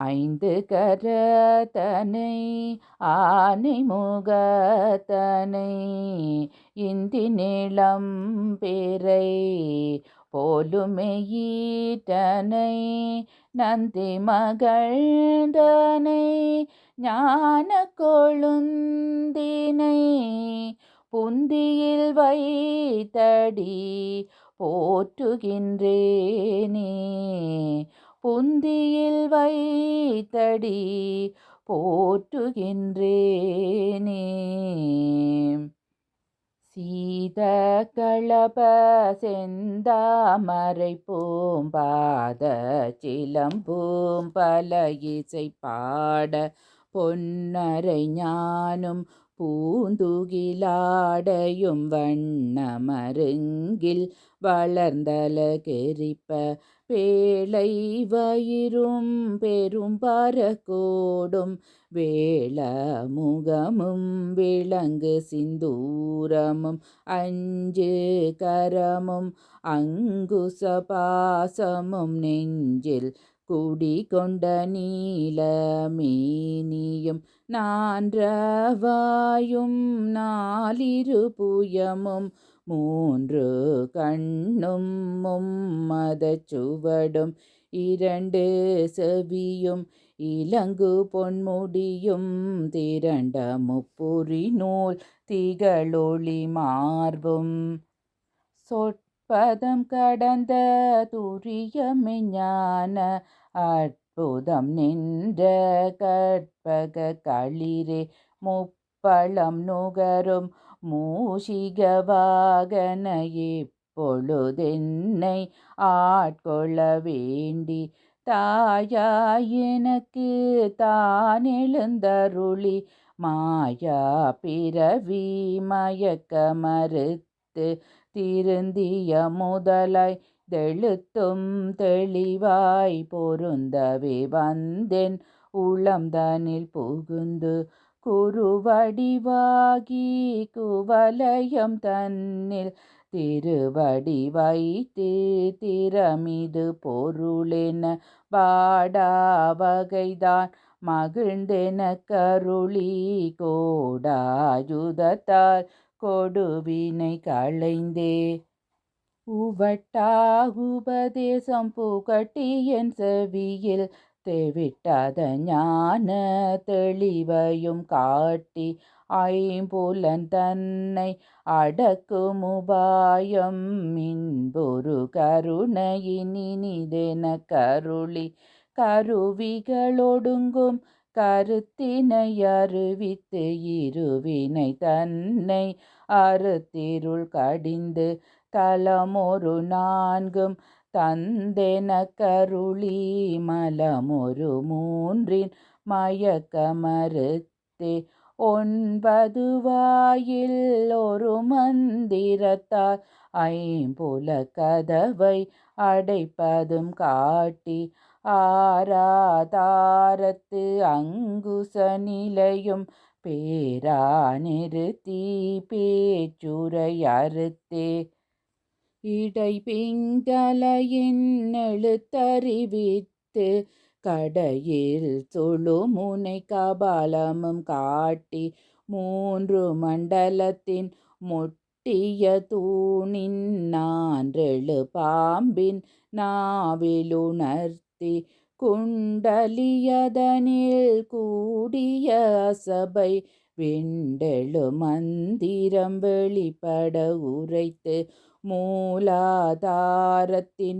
ஐந்து கரத்தனை ஆனை முகத்தனை இந்தி நிலம் பிறை போலுமெயீட்டனை நந்தி மகள்தனை ஞான கொழுந்தினை புந்தியில் வைத்தடி போற்றுகின்றேனே. புந்தியில் வைத்தடி போற்றுகின்றேனே. சீத களப செந்தாமரை பூம்பாத சிலம்பூம் பல இசை பாட பொன்னரை ஞானும் பூந்துகிலாடையும் வண்ணமருங்கில் வளர்ந்தலகெரிப்ப பேழை வயிறும் பெரும் பரக்கோடும் வேள முகமும் விளங்கு சிந்தூரமும் அஞ்சு கரமும் அங்குச பாசமும் நெஞ்சில் குடிகொண்ட நீலமேனியும் நான்றவாயும் நாலிரு புயமும் மூன்று கண்ணும் மும்மதச் சுவடும் இரண்டு செவியும் இலங்கு பொன்முடியும் திரண்ட முப்புரி நூல் திகழொளி மார்பும். சொற்பதம் கடந்த துரியமெஞ்ஞான அற்புதம் நின்ற கற்பக களிரே முப்பழம் நுகரும் மூஷிக வாகன இப்பொழுதென்னை ஆட்கொள்ள வேண்டி தாயா எனக்கு தான் எழுந்தருளி மாயா பிறவி மயக்க மறுத்து திருந்திய முதலாய் தெழுத்தும் தெளிவாய் பொருந்தவே வந்தென் உளம்தனில் புகுந்து குருவடிவாகி குவலயம் தன்னில் திருவடி வைத்து திறமிது பொருளென பாடா வகைதான் மகிழ்ந்தென கருளி கோடாயுதத்தால் கொடுவினை களைந்தே உவட்டாகுபதேசம் புகட்டியன் செவியில் தெவிட்டாத ஞான தெளிவையும் காட்டி ஐம்புலன் தன்னை அடக்கும் உபாயம் மின்பொரு கருணையினிதென கருளி கருவிகளொடுங்கும் கருத்தினை அறிவித்து இருவினை தன்னை அறுத்திருள் கடிந்து தலமொரு நான்கும் தந்தென கருளி மலமொரு மூன்றின் மயக்க மறுத்தே ஒன்பது வாயில் ஒரு மந்திரத்தால் ஐம்புல கதவை அடைப்பதும் காட்டி ஆராதாரத்து அங்குச நிலையும் பேரா நிறுத்தி பேச்சுரை அறுத்தே. இடை பிங்கல எழுத்தறிவித்து கடையில் சுழுமுனை கபாலமும் காட்டி மூன்று மண்டலத்தின் முட்டிய தூணின் நான்றெழு பாம்பின் நாவிலுணர்த்தி குண்டலியதனில் கூடிய அசபை விண்டெழு மந்திரம் வெளிப்பட உரைத்து மூலாதாரத்தின்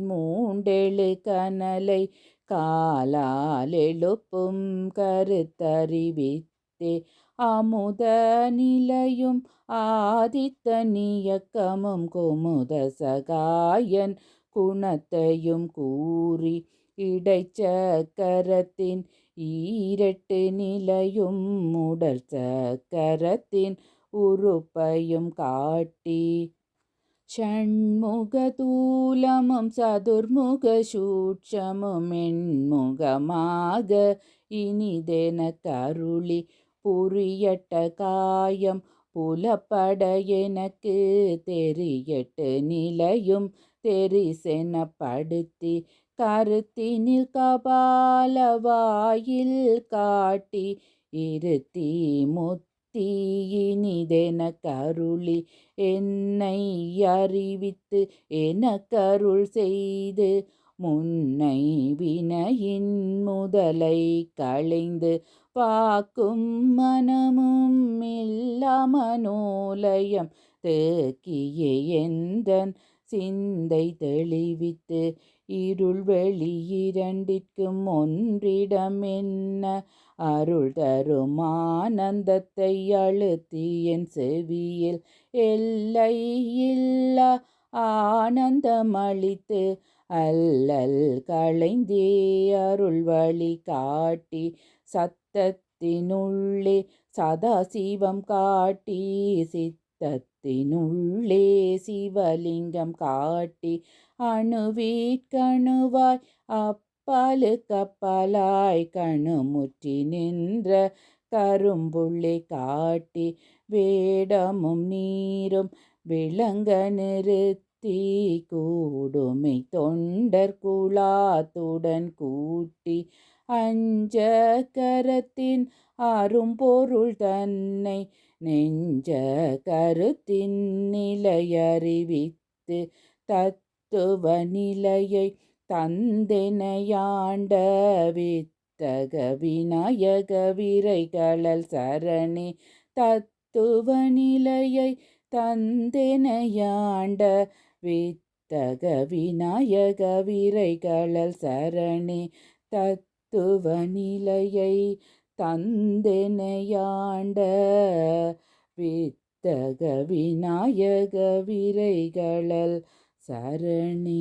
மூண்டெழு கனலை காலால் எழுப்பும் கருத்தறிவித்தே. அமுத நிலையும் ஆதித்த நியக்கமும் குமுத சகாயன் குணத்தையும் கூறி இடைச்சக்கரத்தின் ஈரட்டு நிலையும் உடற்சக்கரத்தின் உறுப்பையும் காட்டி ஷண்முகதூலமும் சதுர்முக சூட்சமும் எண்முகமாக இனிதென கருளி புரியட்ட காயம் புலப்பட எனக்கு தெரியட்டு நிலையும் தெரிசெனப்படுத்தி கருத்தினில் கபால வாயில் காட்டி இருத்தி முத்து தீயினிதென கருளி என்னை அறிவித்து எனக்கருள் செய்து முன்னை வினையின் முதலை களைந்து பாக்கும் மனமும் இல்லாமனோலயம் தேக்கிய எந்தன் சிந்தை தெளிவித்து இருள் வெளி இரண்டிற்கும் ஒன்றிடம் என்ன அருள் தரும் ஆனந்தத்தை அழுத்தி என் செவியில் எல்லை இல்லா ஆனந்தமளித்து அல்லல் களைந்தே அருள் வழி காட்டி சத்தத்தினுள்ளே சதாசிவம் காட்டி சித்தத்தினுள்ளே சிவலிங்கம் காட்டி அணுவீட்கணுவாய். அப்பாலுக்கப்பாலாய் கணுமுற்றி நின்ற கரும்புள்ளை காட்டி வேடமும் நீரும் விளங்க நிறுத்தி கூடுமை தொண்டர் குலாத்துடன் கூட்டி அஞ்ச கரத்தின் அரும்பொருள் தன்னை நெஞ்ச கருத்தின் நிலையறிவித்து தத் தத்துவ நிலையை தந்தெனையாண்ட வித்தக விநாயக விரைகளல் சரணி தத்துவ நிலையை தந்தெனையாண்ட வித்தக விநாயக விரைகளல் சரணி தத்துவ நிலையை தந்தெனையாண்ட வித்தக விநாயக விரைகளல் சரணி.